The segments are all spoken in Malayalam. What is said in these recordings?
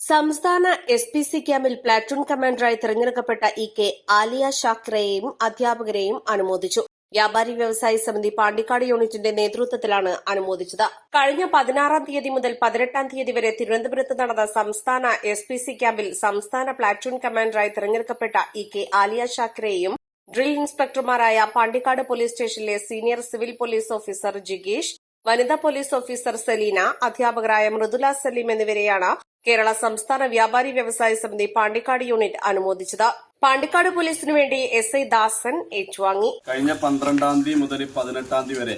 സംസ്ഥാന എസ് പി സി ക്യാമ്പിൽ പ്ലാറ്റൂൺ കമാൻഡറായി തെരഞ്ഞെടുക്കപ്പെട്ട ഇ കെ ആലിയ ഷാക്രയെയും അധ്യാപകരെയും അനുമോദിച്ചു. വ്യാപാരി വ്യവസായ സമിതി പാണ്ടിക്കാട് യൂണിറ്റിന്റെ നേതൃത്വത്തിലാണ് അനുമോദിച്ചത്. കഴിഞ്ഞ പതിനാറാം തീയതി മുതൽ പതിനെട്ടാം തീയതി വരെ തിരുവനന്തപുരത്ത് നടന്ന സംസ്ഥാന എസ് പി സി ക്യാമ്പിൽ സംസ്ഥാന പ്ലാറ്റൂൺ കമാൻഡറായി തെരഞ്ഞെടുക്കപ്പെട്ട ഇ കെ ആലിയ ഷാക്രയെയും ഡ്രിൽ ഇൻസ്പെക്ടർമാരായ പാണ്ടിക്കാട് പോലീസ് സ്റ്റേഷനിലെ സീനിയർ സിവിൽ പോലീസ് ഓഫീസർ ജിഗീഷ് വനിതാ പോലീസ് ഓഫീസർ സെലീന അധ്യാപകരായ മൃദുല സലീം എന്നിവരെയാണ് കേരള സംസ്ഥാന വ്യാപാരി വ്യവസായ സമിതി പാണ്ടിക്കാട് യൂണിറ്റ് അനുമോദിച്ചത്. പാണ്ടിക്കാട് പോലീസിനു വേണ്ടി എസ് ഐ ദാസൻ ഏറ്റുവാങ്ങി. കഴിഞ്ഞ പന്ത്രണ്ടാം തീയതി മുതൽ പതിനെട്ടാം തീയതി വരെ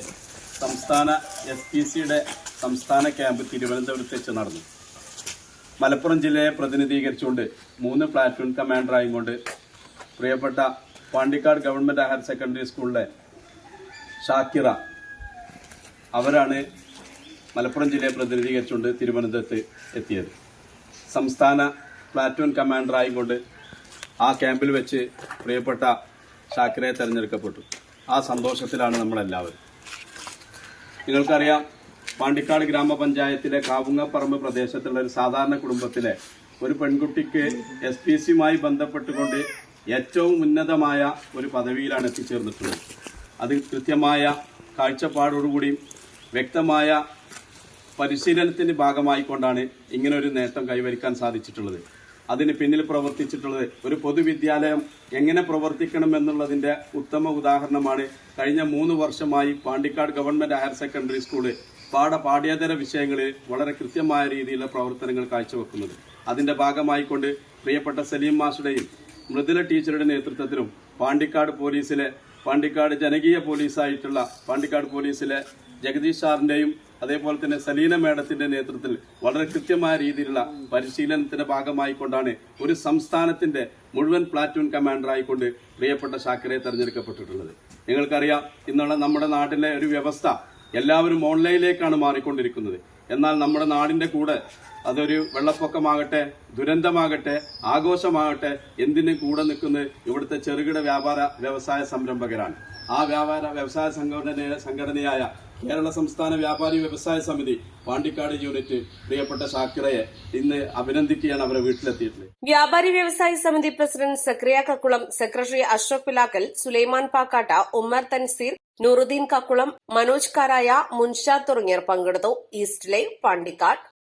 സംസ്ഥാന എസ് പി സിയുടെ സംസ്ഥാന ക്യാമ്പ് തിരുവനന്തപുരത്ത് വെച്ച് നടന്നു. മലപ്പുറം ജില്ലയെ പ്രതിനിധീകരിച്ചുകൊണ്ട് മൂന്ന് പ്ലാറ്റൂൺ കമാൻഡറായും കൊണ്ട് പ്രിയപ്പെട്ട പാണ്ടിക്കാട് ഗവൺമെന്റ് ഹയർ സെക്കൻഡറി സ്കൂളിലെ ഷാക്കിറ അവരാണ് മലപ്പുറം ജില്ലയെ പ്രതിനിധീകരിച്ചുകൊണ്ട് തിരുവനന്തപുരത്ത് എത്തിയത്. സംസ്ഥാന പ്ലാറ്റൂൺ കമാൻഡറായും കൊണ്ട് ആ ക്യാമ്പിൽ വെച്ച് പ്രിയപ്പെട്ട ഷാക്കിറയെ തിരഞ്ഞെടുക്കപ്പെട്ടു. ആ സന്തോഷത്തിലാണ് നമ്മളെല്ലാവരും. നിങ്ങൾക്കറിയാം പാണ്ടിക്കാട് ഗ്രാമപഞ്ചായത്തിലെ കാവുങ്ങപ്പറമ്പ് പ്രദേശത്തുള്ള ഒരു സാധാരണ കുടുംബത്തിലെ ഒരു പെൺകുട്ടിക്ക് എസ് പി സിയുമായി ബന്ധപ്പെട്ടുകൊണ്ട് ഏറ്റവും ഉന്നതമായ ഒരു പദവിയിലാണ് എത്തിച്ചേർന്നിട്ടുള്ളത്. അത് കൃത്യമായ കാഴ്ചപ്പാടോടുകൂടിയും വ്യക്തമായ പരിശീലനത്തിന്റെ ഭാഗമായിക്കൊണ്ടാണ് ഇങ്ങനെ ഒരു നേട്ടം കൈവരിക്കാൻ സാധിച്ചിട്ടുള്ളത്. അതിന് പിന്നിൽ പ്രവർത്തിച്ചിട്ടുള്ളത് ഒരു പൊതുവിദ്യാലയം എങ്ങനെ പ്രവർത്തിക്കണം എന്നുള്ളതിന്റെ ഉത്തമ ഉദാഹരണമാണ് കഴിഞ്ഞ മൂന്ന് വർഷമായി Pandikkad government higher secondary school പാഠ പാഠ്യേതര വിഷയങ്ങളിൽ വളരെ കൃത്യമായ രീതിയിലുള്ള പ്രവർത്തനങ്ങൾ കാഴ്ചവെക്കുന്നത്. അതിന്റെ ഭാഗമായിക്കൊണ്ട് പ്രിയപ്പെട്ട സലീം മാഷുടെയും മൃദുല ടീച്ചറുടെ നേതൃത്വത്തിലും പാണ്ടിക്കാട് പോലീസിലെ പാണ്ടിക്കാട് ജനകീയ പോലീസായിട്ടുള്ള പാണ്ടിക്കാട് പോലീസിലെ ജഗദീഷ് സാറിന്റെയും അതേപോലെ തന്നെ സലീന മേഡത്തിന്റെ നേതൃത്വത്തിൽ വളരെ കൃത്യമായ രീതിയിലുള്ള പരിശീലനത്തിന്റെ ഭാഗമായി കൊണ്ടാണ് ഒരു സംസ്ഥാനത്തിന്റെ മുഴുവൻ പ്ലാറ്റൂൺ കമാൻഡറായിക്കൊണ്ട് പ്രിയപ്പെട്ട ഷാക്കരെ തെരഞ്ഞെടുക്കപ്പെട്ടിട്ടുള്ളത്. നിങ്ങൾക്കറിയാം ഇന്നുള്ള നമ്മുടെ നാട്ടിലെ ഒരു വ്യവസ്ഥ എല്ലാവരും ഓൺലൈനിലേക്കാണ് മാറിക്കൊണ്ടിരിക്കുന്നത്. എന്നാൽ നമ്മുടെ നാടിന്റെ കൂടെ അതൊരു വെള്ളപ്പൊക്കമാകട്ടെ ദുരന്തമാകട്ടെ ആഘോഷമാകട്ടെ എന്തിനും കൂടെ നിൽക്കുന്ന ഇവിടുത്തെ ചെറുകിട വ്യാപാര വ്യവസായ സംരംഭകരാണ്. ആ വ്യാപാര വ്യവസായ സംഘടന സംഘടനയായ കേരള സംസ്ഥാന വ്യാപാരി വ്യവസായ സമിതി പാണ്ടിക്കാട് യൂണിറ്റ് പ്രിയപ്പെട്ട ഷാക്കിറയെ ഇന്ന് അഭിനന്ദിക്കുകയാണ് അവരെ വീട്ടിലെത്തിയിട്ടുള്ളത്. വ്യാപാരി വ്യവസായ സമിതി പ്രസിഡന്റ് സക്രിയ കക്കുളം സെക്രട്ടറി അഷ്റഫ് പിലാക്കൽ സുലൈമാൻ പാക്കാട്ട ഉമ്മർ തൻസീർ നൂറുദ്ദീൻ കക്കുളം മനോജ് കാരായ മുൻഷാദ് തുടങ്ങിയവർ പങ്കെടുത്തു. East live Pandikkad.